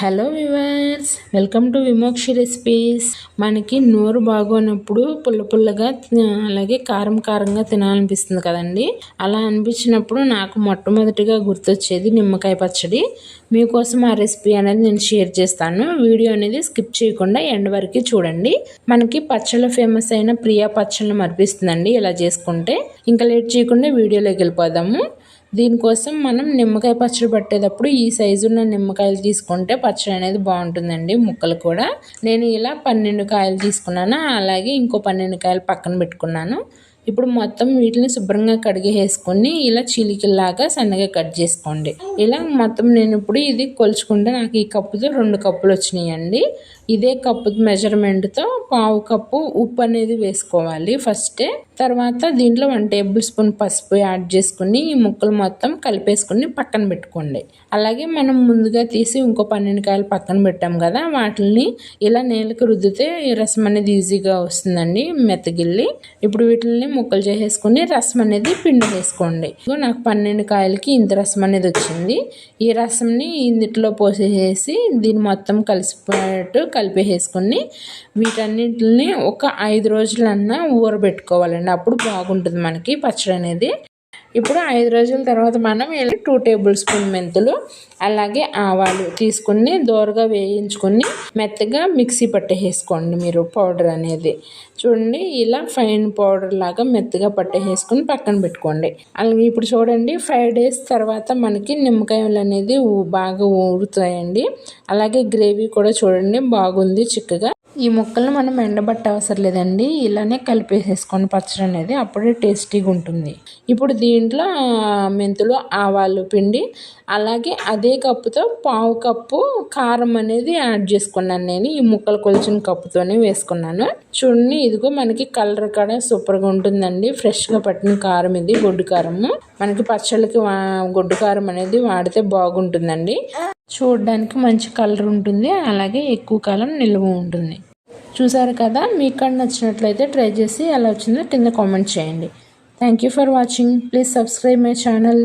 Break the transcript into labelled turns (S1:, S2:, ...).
S1: Hello viewers welcome to Vimokshi recipes. మనకి నోరు బాగోనప్పుడు పుల్ల పుల్లగా అలాగే కారం కారంగా తినాలనిపిస్తుంది కదండి. అలా అనిపించినప్పుడు నాకు మొట్టమొదటిగా గుర్తొచ్చేది నిమ్మకాయ పచ్చడి. మీకోసం ఆ రెసిపీ అనేది నేను షేర్ చేస్తాను. వీడియో అనేది స్కిప్ చేయకుండా ఎండ్ వరకు చూడండి. మనకి పచ్చళ్ళ ఫేమస్ అయిన ప్రియా పచ్చళ్ళని మరిపిస్తుందండి ఇలా చేసుకుంటే. ఇంకా లేట్ చేయకుండా వీడియోలోకి వెళ్ళిపోదాము. దీనికోసం మనం నిమ్మకాయ పచ్చడి పట్టేటప్పుడు ఈ సైజు ఉన్న నిమ్మకాయలు తీసుకుంటే పచ్చడి అనేది బాగుంటుందండి ముక్కలు కూడా. నేను ఇలా పన్నెండు కాయలు తీసుకున్నాను అలాగే ఇంకో పన్నెండు కాయలు పక్కన పెట్టుకున్నాను. ఇప్పుడు మొత్తం వీటిని శుభ్రంగా కడిగేసుకొని ఇలా చీలికల్లాగా సన్నగా కట్ చేసుకోండి. ఇలా మొత్తం నేను ఇప్పుడు ఇది కొలుచుకుంటే నాకు ఈ కప్పుతో రెండు కప్పులు వచ్చినాయండి. ఇదే కప్పు మెజర్మెంట్తో పావు కప్పు ఉప్పు అనేది వేసుకోవాలి ఫస్టే. తర్వాత దీంట్లో వన్ టేబుల్ స్పూన్ పసుపు యాడ్ చేసుకుని ఈ ముక్కలు మొత్తం కలిపేసుకుని పక్కన పెట్టుకోండి. అలాగే మనం ముందుగా తీసి ఇంకో పన్నెండు కాయలు పక్కన పెట్టాం కదా వాటిని ఇలా నేలకు రుద్దితే ఈ రసం అనేది ఈజీగా వస్తుందండి మెత్తగిల్లి. ఇప్పుడు వీటిని ముక్కలు చేసేసుకుని రసం అనేది పిండి వేసుకోండి. నాకు పన్నెండు కాయలకి ఇంత రసం అనేది వచ్చింది. ఈ రసంని ఇందుట్లో పోసేసి దీన్ని మొత్తం కలిసిపోయేట్టు కలిపేసేసుకుని వీటన్నిటిని ఒక ఐదు రోజులన్నా ఊరబెట్టుకోవాలండి. అప్పుడు బాగుంటుంది మనకి పచ్చడి అనేది. ఇప్పుడు ఐదు రోజుల తర్వాత మనం వెళ్ళి టూ టేబుల్ స్పూన్ మెంతులు అలాగే ఆవాలు తీసుకుని దోరగా వేయించుకొని మెత్తగా మిక్సీ పట్టేసుకోండి మీరు పౌడర్ అనేది. చూడండి ఇలా ఫైన్ పౌడర్ లాగా మెత్తగా పట్టేసుకొని పక్కన పెట్టుకోండి. అలాగే ఇప్పుడు చూడండి ఫైవ్ డేస్ తర్వాత మనకి నిమ్మకాయలు అనేది బాగా ఊరుతాయండి. అలాగే గ్రేవీ కూడా చూడండి బాగుంది చిక్కగా ఈ ముక్కలను మనం ఎండబట్ట అవసరం లేదండి. ఇలానే కలిపేసేసుకోండి పచ్చడి అనేది అప్పుడే టేస్టీగా ఉంటుంది. ఇప్పుడు దీంట్లో మెంతులు ఆవాలు పిండి అలాగే అదే కప్పుతో పావు కప్పు కారం అనేది యాడ్ చేసుకున్నాను నేను. ఈ ముక్కలు కొలిచిన కప్పుతోనే వేసుకున్నాను. చూడండి ఇదిగో మనకి కలర్ కూడా సూపర్గా ఉంటుందండి. ఫ్రెష్గా పట్టిన కారం ఇది గొడ్డు కారము. మనకి పచ్చళ్ళకి గొడ్డు కారం అనేది వాడితే బాగుంటుందండి. చూడడానికి మంచి కలర్ ఉంటుంది. అలాగే ఎక్కువ కాలం నిల్వ ఉంటుంది. చూసారు కదా మీకు కానీ నచ్చినట్లయితే ట్రై చేసి ఎలా వచ్చిందో కింద కామెంట్ చేయండి. Thank you for watching please subscribe my channel